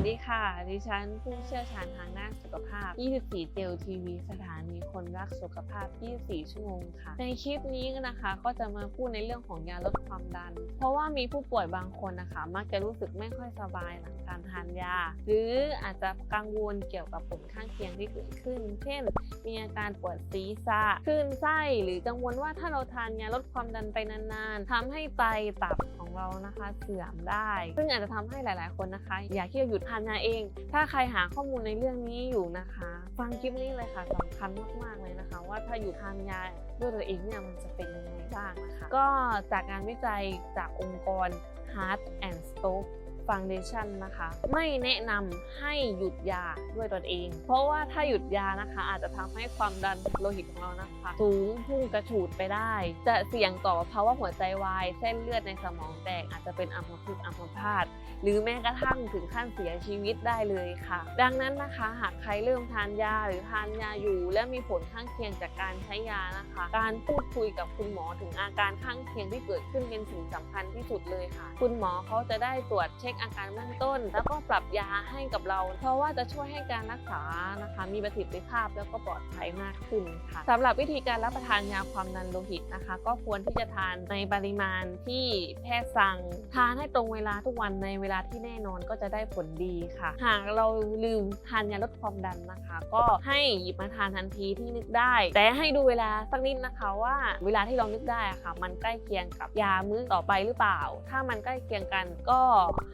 วัสดีค่ะ ดิฉันผู้เชี่ยวชาญทางด้านสุขภาพ 24 เจลทีวีสถานีคนรักสุขภาพ 24 ชั่วโมงค่ะ ในคลิปนี้นะคะก็จะมาพูดในเรื่องของยาลดความดัน เพราะว่ามีผู้ป่วยบางคนนะคะ มักจะรู้สึกไม่ค่อยสบายหลังการทานยา หรืออาจจะกังวลเกี่ยวกับผลข้างเคียงที่เกิดขึ้น เช่น มีอาการปวดศีรษะคลื่นไส้หรือกังวลว่าถ้าเราทานยาลดความดันไปนานๆทำให้ไตตับของเรานะคะเสื่อมได้ ซึ่งอาจจะทำให้หลาย ๆคนนะคะ อยากที่จะหยุดทานยาเอง ถ้าใครหาข้อมูลในเรื่องนี้อยู่นะคะ ฟังคลิปนี้เลยค่ะสำคัญมากๆเลยนะคะ ว่าถ้าหยุดทานยาด้วยตัวเองเนี่ยมันจะเป็นยังไงบ้างนะคะ ก็จากงานวิจัยจากองค์กร Heart and Stroke Foundation นะคะ ไม่แนะนำให้หยุดยาด้วยตนเอง เพราะว่าถ้าหยุดยานะคะ อาจจะทำให้ความดันโลหิตของเรานะคะสูงพุ่งกระฉูดไปได้ จะเสี่ยงต่อภาวะหัวใจวาย เส้นเลือดในสมองแตกอาจจะเป็นอัมพฤกษ์อัมพาต หรือแม้กระทั่งถึงขั้นเสียชีวิตได้เลยค่ะ ดังนั้นนะคะหากใครเริ่มทานยาหรือทานยาอยู่ และมีผลข้างเคียงจากการใช้ยานะคะ การพูดคุยกับคุณหมอถึงอาการข้างเคียงที่เกิดขึ้นเป็นสิ่งสำคัญที่สุดเลยค่ะ คุณหมอเขาจะได้ตรวจเช็คอาการเบื้องต้น แล้วก็ปรับยาให้กับเรา เพราะว่าจะช่วยให้การรักษานะคะ มีประสิทธิภาพแล้วก็ปลอดภัยมากขึ้นค่ะสำหรับวิธีการรับประทานยาความดันโลหิตนะคะ ก็ควรที่จะทานในปริมาณที่แพทย์สั่งทานให้ตรงเวลาทุกวันในเวลาที่แน่นอนก็จะได้ผลดีค่ะ หากเราลืมทานยาลดความดันนะคะ ก็ให้หยิบมาทานทันทีที่นึกได้ แต่ให้ดูเวลาสักนิดนะคะว่าเวลาที่เรานึกได้อะค่ะ มันใกล้เคียงกับยามื้อต่อไปหรือเปล่า ถ้ามันใกล้เคียงกันก็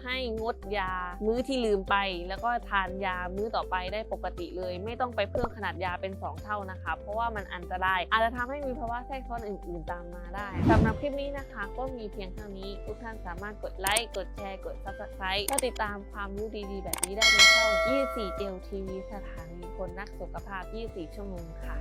ให้งดยามื้อที่ลืมไป แล้วก็ทานยามื้อต่อไปได้ปกติเลย ไม่ต้องไปเพิ่มขนาดยาเป็น 2 เท่านะคะ เพราะว่ามันอันตราย อาจจะทำให้มีภาวะแทรกซ้อนอื่น ๆ ตามมาได้สำหรับคลิปนี้นะคะ ก็มีเพียงเท่านี้ทุกท่านสามารถกดไลค์กดแชร์กด subscribe ก็ติดตามความรู้ดีๆ แบบนี้ได้ในช่อง 24 เจลทีวีสถานีคนนักสุขภาพ 24 ชั่วโมงค่ะ